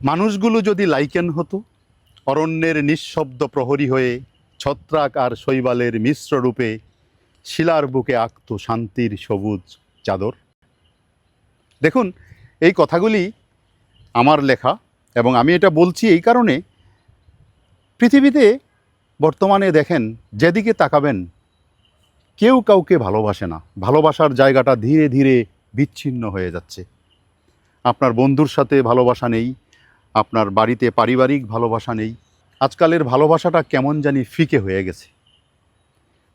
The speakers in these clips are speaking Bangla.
মানুষগুলো যদি লাইকেন হতো, অরণ্যের নিঃশব্দ প্রহরী হয়ে ছত্রাক আর শৈবালের মিশ্র রূপে শিলার বুকে আঁকত শান্তির সবুজ চাদর। দেখুন, এই কথাগুলি আমার লেখা এবং আমি এটা বলছি এই কারণে পৃথিবীতে বর্তমানে দেখেন, যেদিকে তাকাবেন, কেউ কাউকে ভালোবাসে না। ভালোবাসার জায়গাটা ধীরে ধীরে বিচ্ছিন্ন হয়ে যাচ্ছে। আপনার বন্ধুর সাথে ভালোবাসা নেই আপনার বাড়িতে পারিবারিক ভালোবাসা নেই। আজকালের ভালোবাসাটা কেমন জানি ফিকে হয়ে গেছে।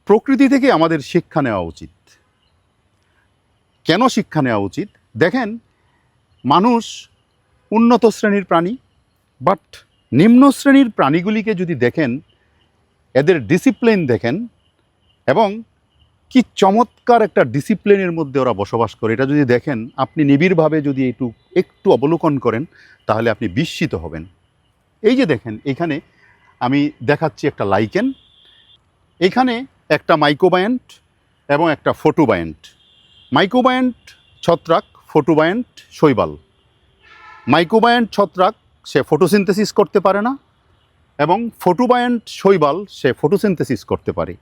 প্রকৃতি থেকে আমাদের শিক্ষা নেওয়া উচিত। কেন শিক্ষা নেওয়া উচিত? দেখেন, মানুষ উন্নত শ্রেণির প্রাণী বাট নিম্ন শ্রেণির প্রাণীগুলিকে যদি দেখেন, এদের ডিসিপ্লিন দেখেন, এবং কি চমৎকার একটা ডিসিপ্লিনের মধ্যে ওরা বসবাস করে। এটা যদি দেখেন, আপনি নিবিড়ভাবে যদি একটু একটু অবলোকন করেন, তাহলে আপনি বিস্মিত হবেন। এই যে দেখেন, এখানে আমি দেখাচ্ছি একটা লাইকেন এখানে একটা মাইক্রোবায়েন্ট এবং একটা ফোটোবায়েন্ট মাইক্রোবায়েন্ট ছত্রাক ফোটোবায়েন্ট শৈবাল। মাইক্রোবায়েন্ট ছত্রাক, সে ফটোসিনথেসিস করতে পারে না এবং ফোটোবায়েন্ট শৈবাল, সে ফটোসিনথেসিস করতে পারে।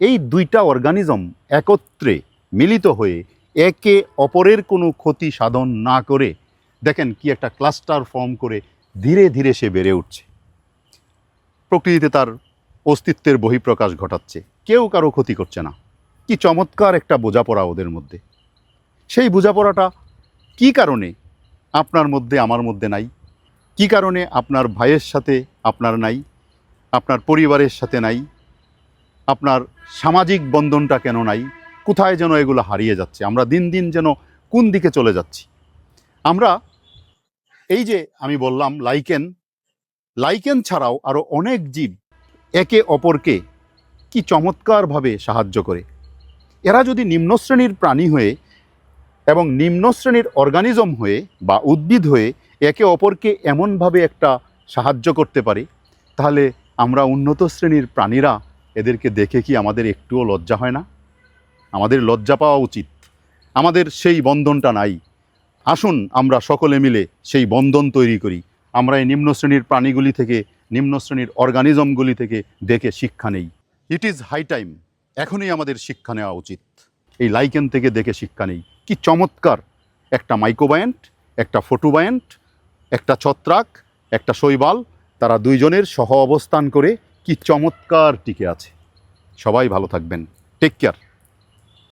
এই দুইটা অর্গানিজম একত্রে মিলিত হয়ে একে অপরের কোনো ক্ষতি সাধন না করে, দেখেন কি একটা ক্লাস্টার ফর্ম করে ধীরে ধীরে সে বেড়ে উঠছে। প্রকৃতিতে তার অস্তিত্বের বহিঃপ্রকাশ ঘটাচ্ছে, কেউ কারও ক্ষতি করছে না। কি চমৎকার একটা বোঝাপড়া ওদের মধ্যে। সেই বোঝাপড়াটা কি কারণে আপনার মধ্যে আমার মধ্যে নাই? কি কারণে আপনার ভাইয়ের সাথে আপনার নাই? আপনার পরিবারের সাথে নাই? আপনার সামাজিক বন্ধনটা কেন নাই? কোথায় যেন এগুলো হারিয়ে যাচ্ছে? আমরা দিন দিন যেন কোন দিকে চলে যাচ্ছি? আমরা এই যে আমি বললাম লাইকেন লাইকেন ছাড়াও আরও অনেক জীব একে অপরকে কি চমৎকারভাবে সাহায্য করে। এরা যদি নিম্ন শ্রেণির প্রাণী হয়ে এবং নিম্ন শ্রেণির অর্গানিজম হয়ে বা উদ্ভিদ হয়ে একে অপরকে এমনভাবে একটা সাহায্য করতে পারে, তাহলে আমরা উন্নত শ্রেণির প্রাণীরা এদেরকে দেখে কি আমাদের একটুও লজ্জা হয় না? আমাদের লজ্জা পাওয়া উচিত। আমাদের সেই বন্ধনটা নাই। আসুন আমরা সকলে মিলে সেই বন্ধন তৈরি করি। আমরা এই নিম্ন শ্রেণির প্রাণীগুলি থেকে, নিম্ন শ্রেণির অর্গানিজমগুলি থেকে দেখে শিক্ষা নেই। ইট ইজ হাই টাইম এখনই আমাদের শিক্ষা নেওয়া উচিত। এই লাইকেন থেকে দেখে শিক্ষা নেই। কি চমৎকার! একটা মাইক্রোবায়েন্ট একটা ফোটোবায়েন্ট, একটা ছত্রাক, একটা শৈবাল, তারা দুইজনের সহ অবস্থান করে কি চমৎকার টিকে আছে। সবাই ভালো থাকবেন। Take care